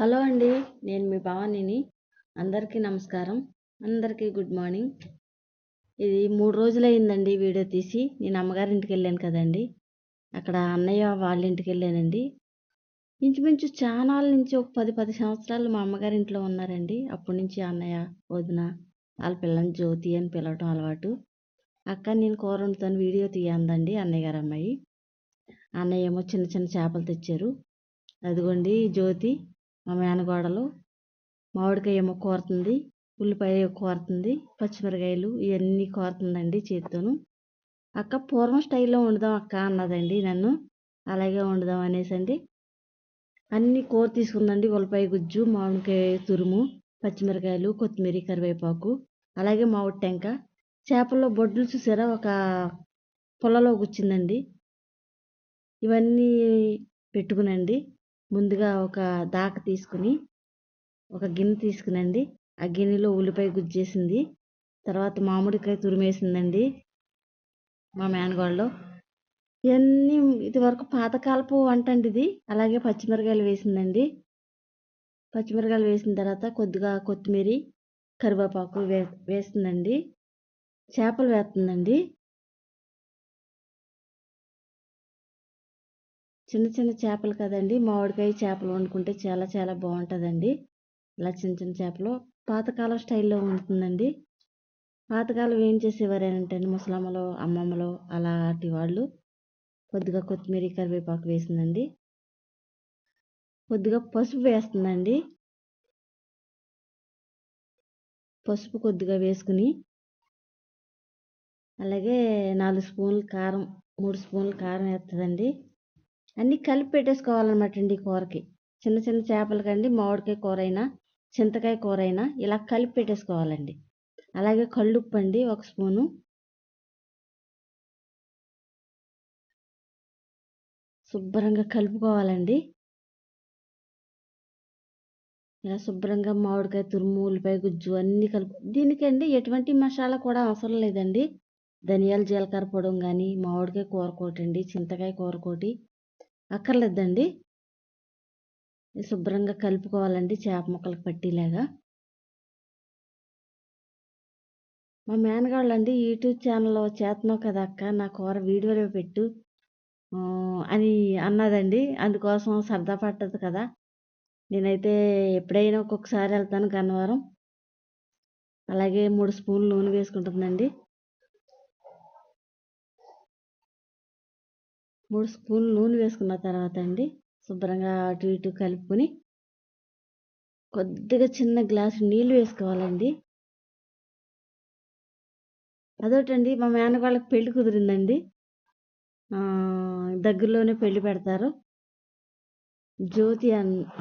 Hello అండి నేను మీ భవానీని. అందరికీ నమస్కారం. అందరికీ గుడ్ మార్నింగ్. ఇది మూడు రోజులైందండి వీడియో తీసి. నేను అమ్మగారింటికి వెళ్ళాను కదండి. అక్కడ అన్నయ్య వాళ్ళ ఇంటికి వెళ్ళానండి. ఇంచుమించు చానాల నుంచి ఒక పది పది సంవత్సరాలు మా అమ్మగారి ఇంట్లో ఉన్నారండి. అప్పటి నుంచి అన్నయ్య వదిన వాళ్ళ పిల్లని జ్యోతి అని పిలవటం అలవాటు. అక్క నేను కూర వండుతాను వీడియో తీయందండి అన్నయ్య గారు అమ్మాయి. అన్నయ్య ఏమో చిన్న చిన్న చేపలు తెచ్చారు. అదిగోండి జ్యోతి. మా మేనగోడలు మామిడికాయ ఏమో కోరుతుంది ఉల్లిపాయ కోరుతుంది పచ్చిమిరకాయలు ఇవన్నీ కోరుతుందండి చేతితోను. అక్క పూర్వం స్టైల్లో వండుదాం అక్క అన్నదండి నన్ను. అలాగే వండుదాం అనేసి అండి. అన్నీ కూర తీసుకుందండి ఉల్లిపాయ గుజ్జు మామిడికాయ తురుము పచ్చిమిరకాయలు కొత్తిమీర కరివేపాకు అలాగే మామిడి టెంక చేపల్లో బొడ్లు చూసారా? ఒక పుల్లలో కూర్చుందండి ఇవన్నీ పెట్టుకునండి. ముందుగా ఒక దాక తీసుకుని ఒక గిన్నె తీసుకునండి. ఆ గిన్నెలో ఉల్లిపాయ గుజ్జేసింది. తర్వాత మామిడికాయ తురిమేసిందండి మా మేనగోళ్ళు ఇవన్నీ ఇదివరకు పాతకాలపు వంట అండి ఇది. అలాగే పచ్చిమిరకాయలు వేసిందండి. పచ్చిమిరకాయలు వేసిన తర్వాత కొద్దిగా కొత్తిమీర కరివేపాకు వే వేస్తుందండి. చేపలు వేస్తుందండి. చిన్న చిన్న చేపలు కదండి. మామిడికాయ చేపలు వండుకుంటే చాలా చాలా బాగుంటుందండి. ఇలా చిన్న చిన్న చేపలు పాతకాలం స్టైల్లో ఉంటుందండి. పాతకాలం ఏం చేసేవారంటే ముసలమ్మలు అమ్మమ్మలు అలాంటి వాళ్ళు కొద్దిగా కొత్తిమీర కరివేపాకు వేసిందండి. కొద్దిగా పసుపు వేస్తుందండి. పసుపు కొద్దిగా వేసుకుని అలాగే నాలుగు స్పూన్లు కారం మూడు స్పూన్లు కారం వేస్తుందండి. అన్నీ కలిపి పెట్టేసుకోవాలన్నమాట అండి కూరకి. చిన్న చిన్న చేపలకండి మామిడికాయ కూర అయినా చింతకాయ కూర అయినా ఇలా కలిపి పెట్టేసుకోవాలండి. అలాగే కళ్ళుప్పు అండి ఒక స్పూను. శుభ్రంగా కలుపుకోవాలండి. ఇలా శుభ్రంగా మామిడికాయ తురుము ఉల్లిపాయ గుజ్జు అన్నీ కలుపు దీనికండి ఎటువంటి మసాలా కూడా అవసరం లేదండి. ధనియాల జీలకర్ర పొడం కానీ మామిడికాయ కూర కోటి అండి చింతకాయ కూర కోటి అక్కర్లేదండి. శుభ్రంగా కలుపుకోవాలండి చేప ముక్కలకు పట్టేలాగా. మా మేనగాళ్ళు అండి యూట్యూబ్ ఛానల్లో చేస్తున్నావు కదా అక్క నా కూర వీడియోలో పెట్టు. అని అన్నదండి. అందుకోసం సరదా పట్టదు కదా. నేనైతే ఎప్పుడైనా ఒక్కొక్కసారి వెళ్తాను గన్నవరం. అలాగే మూడు స్పూన్లు నూనె వేసుకుంటుందండి మూడు స్పూన్లు నూనె వేసుకున్న తర్వాత అండి శుభ్రంగా అటు ఇటు కలుపుకొని కొద్దిగా చిన్న గ్లాసు నీళ్ళు వేసుకోవాలండి. అదొకటండి మా మేనగాళ్ళకి పెళ్ళి కుదిరిందండి. దగ్గరలోనే పెళ్ళి పెడతారు. జ్యోతి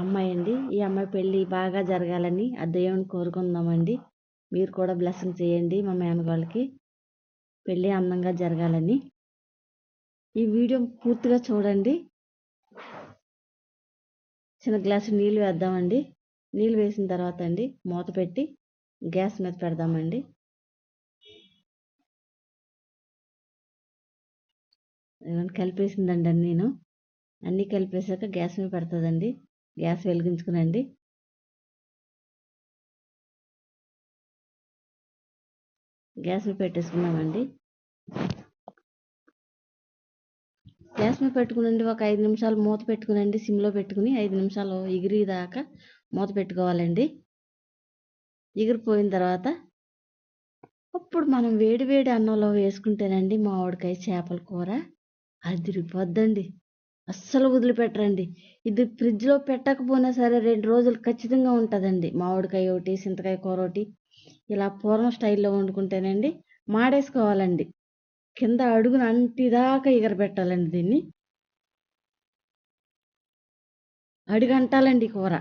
అమ్మాయి అండి. ఈ అమ్మాయి పెళ్ళి బాగా జరగాలని ఆ దేవుని కోరుకుందామండి. మీరు కూడా బ్లెస్సింగ్ చేయండి మా మేనగాళ్ళకి. పెళ్ళి అందంగా జరగాలని. ఈ వీడియో పూర్తిగా చూడండి. చిన్న గ్లాసు నీళ్ళు వేద్దామండి. నీళ్ళు వేసిన తర్వాత అండి మూత పెట్టి గ్యాస్ మీద పెడదామండి. కలిపేసిందండి నేను. అన్నీ కలిపేసాక గ్యాస్ మీద పెడుతుందండి. గ్యాస్ వెలిగించుకునండి. గ్యాస్ మీద పెట్టేసుకున్నామండి. గ్యాస్ మీద పెట్టుకునండి ఒక ఐదు నిమిషాలు మూత పెట్టుకునండి సిమ్లో పెట్టుకుని ఐదు నిమిషాలు ఎగిరి దాకా మూత పెట్టుకోవాలండి. ఎగిరిపోయిన తర్వాత అప్పుడు మనం వేడి వేడి అన్నంలో వేసుకుంటేనండి మామిడికాయ చేపల కూర అదిరిపోద్దండి అస్సలు వదిలిపెట్టరండి. ఇది ఫ్రిడ్జ్లో పెట్టకపోయినా సరే రెండు రోజులు ఖచ్చితంగా ఉంటుందండి. మామిడికాయ ఒకటి చింతకాయ కూర ఒకటి ఇలా పూర్వం స్టైల్లో వండుకుంటేనండి మాడేసుకోవాలండి. కింద అడుగున అంటిదాకా ఎగరబెట్టాలండి దీన్ని. అడుగంటాలండి కూర.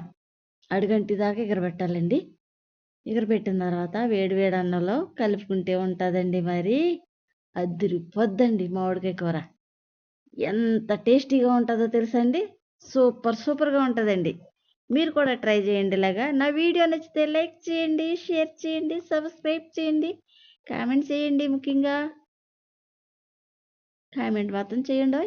అడుగంటిదాకా ఎగరబెట్టాలండి. ఎగరబెట్టిన తర్వాత వేడి వేడి అన్నంలో కలుపుకుంటే ఉంటుందండి మరి. అద్దరిపోద్దండి మామిడికాయ కూర. ఎంత టేస్టీగా ఉంటుందో తెలుసండి? సూపర్ సూపర్గా ఉంటుందండి. మీరు కూడా ట్రై చేయండి ఇలాగా. నా వీడియో నచ్చితే లైక్ చేయండి షేర్ చేయండి సబ్స్క్రైబ్ చేయండి కామెంట్ చేయండి ముఖ్యంగా. కామెంట్ మాత్రం చేయండి